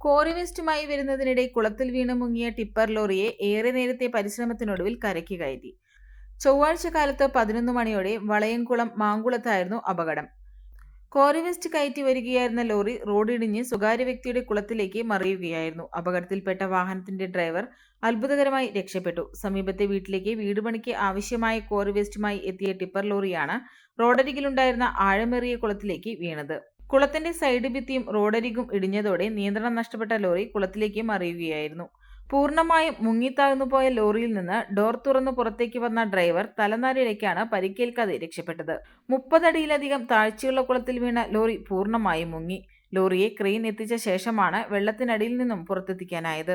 Quarry വേസ്റ്റുമായി വരുന്നതിനിടെ കുളത്തിൽ വീണ് മുങ്ങിയ ടിപ്പർ ലോറിയെ ഏറെ നേരത്തെ പരിശ്രമത്തിനൊടുവിൽ കരയ്ക്ക് കയറ്റി. ചൊവ്വാഴ്ച കാലത്ത് പതിനൊന്ന് മണിയോടെ വളയംകുളം മാങ്കുളത്തായിരുന്നു അപകടം. കോറിവെസ്റ്റ് കയറ്റി വരികയായിരുന്ന ലോറി റോഡിടിഞ്ഞ് സ്വകാര്യ വ്യക്തിയുടെ കുളത്തിലേക്ക് മറിയുകയായിരുന്നു. അപകടത്തിൽപ്പെട്ട വാഹനത്തിന്റെ ഡ്രൈവർ അത്ഭുതകരമായി രക്ഷപ്പെട്ടു. സമീപത്തെ വീട്ടിലേക്ക് വീട് പണിക്ക് ആവശ്യമായ കോറിവെസ്റ്റുമായി എത്തിയ ടിപ്പർ ലോറിയാണ് റോഡരികിലുണ്ടായിരുന്ന ആഴമേറിയ കുളത്തിലേക്ക് വീണത്. കുളത്തിന്റെ സൈഡ് ഭിത്തിയും റോഡരികും ഇടിഞ്ഞതോടെ നിയന്ത്രണം നഷ്ടപ്പെട്ട ലോറി കുളത്തിലേക്ക് മറിയുകയായിരുന്നു. പൂർണമായും മുങ്ങിത്താഴ്ന്നുപോയ ലോറിയിൽ നിന്ന് ഡോർ തുറന്നു പുറത്തേക്ക് വന്ന ഡ്രൈവർ തലനാരിഴയ്ക്കാണ് പരിക്കേൽക്കാതെ രക്ഷപ്പെട്ടത്. മുപ്പതടിയിലധികം താഴ്ചയുള്ള കുളത്തിൽ വീണ ലോറി പൂർണമായും മുങ്ങി. ലോറിയെ ക്രെയിൻ എത്തിച്ച ശേഷമാണ് വെള്ളത്തിനടിയിൽ നിന്നും പുറത്തെത്തിക്കാനായത്.